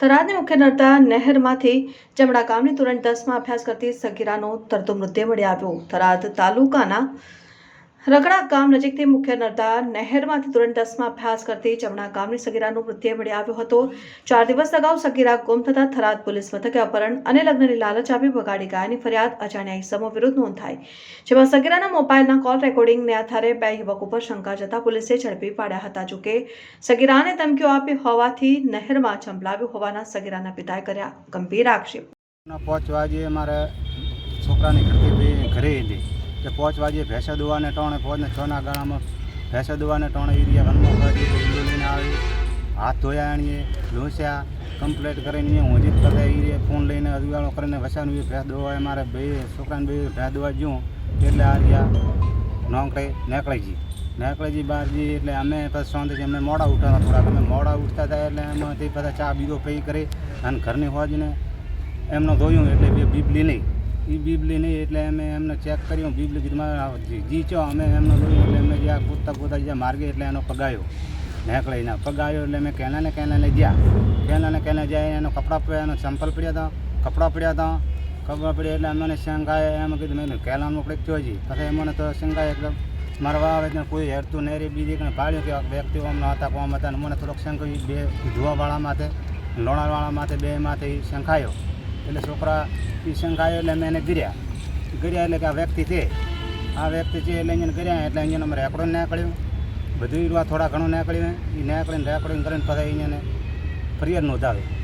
થરાદની મુખ્ય નર્મદા નહેરમાંથી જમણા ગામની ધોરણ દસમાં અભ્યાસ કરતી સગીરાનો તરતો મૃતદેહ મળી આવ્યો. થરાદ તાલુકાના રગડા ગામ નજીકથી મુખ્ય નર્મદા નહેરમાંથી ધોરણ દસમાં અભ્યાસ કરતી જમણા ગામની સગીરાનું મૃત્યુ મળી આવ્યો હતો. ચાર દિવસ અગાઉ સગીરા ગુમ થતા થરાદ પોલીસ મથકે અપહરણ અને લગ્નની લાલચ આપી બગાડી ગયાની ફરિયાદ અજાણ્યા ઇસમો વિરુદ્ધ નોંધાઈ. જેમાં સગીરાના મોબાઈલના કોલ રેકોર્ડિંગને આધારે બે યુવક ઉપર શંકા જતા પોલીસે ઝડપી પાડ્યા હતા. જોકે સગીરાને ધમકીઓ આપી હોવાથી નહેરમાં ચંપલાવ્યું હોવાના સગીરાના પિતાએ કર્યા ગંભીર આક્ષેપ. પાંચ વાગે મારા છોકરાની ઘરે હતી. કે પાંચ વાગે ભેંસે દોવાને ટોણે પાંચને છના ગાળામાં ભેંસે દોવાને ટોણે એરિયા વનમાં કરી લઈને આવી. હાથ ધોયા આણીએ, લોસ્યા કમ્પ્લેટ કરીને હું જીત કરતા એરિયા ફોન લઈને અજવાળો કરીને વસાનું એ ભેંસ દોવાય, મારે બે છોકરાને બે ભેંસ દોવા જ્યું. એટલે આ રહ્યા નોકરે નેકળેજી નેકળેજી નીકળી ગઈ એટલે અમે પછી શાંતિથી અમે મોડા ઉઠાતા થોડાક અમે મોડા ઉઠતા હતા એટલે એમાંથી પછી ચા બીજો પી કરી અને ઘરની હોજને એમનો ધોયું એટલે બે બીબલી નહીં એ બીબલી નહીં એટલે અમે એમને ચેક કર્યું બીબલી કીધું જીચો અમે એમને જોયું એટલે અમે જ્યાં કૂદતા કૂદતા જ્યાં માર્ગે એટલે એનો પગાયો નેકળીને પગાયો એટલે અમે કેનાને કેનાને ગયા. કેનાને કેને જાય, એનો કપડાં પડ્યા એનો ચંપલ પડ્યા હતા કપડાં પડ્યા હતા કપડાં પડ્યા એટલે અમને શંકાએ એમ કીધું, મેં કેલાનું આપણે જોજી. પછી મને તો શંકાએ એકદમ મારવા આવે ને કોઈ હેરતું નહીં રે બીજી કંઈ પાડ્યું કે વ્યક્તિઓ અમને હતા, કોમ હતા. અને મને થોડોક શંખ બે ધોવાવાળા માથે લોણાવાળા માથે બે માથે શંખાયો એટલે છોકરા એ શંખાયો એટલે મેં એને ગીર્યા. ગીર્યા એટલે કે આ વ્યક્તિ છે. આ વ્યક્તિ છે એટલે અહીંયા કર્યા એટલે અહીંયા અમારે રેકડો નીકળ્યું. બધું રૂવા થોડા ઘણું નીકળ્યું એ નીકળીને રેકડિંગ કરીને પછી અહીંયાને ફરિયાદ નોંધાવી.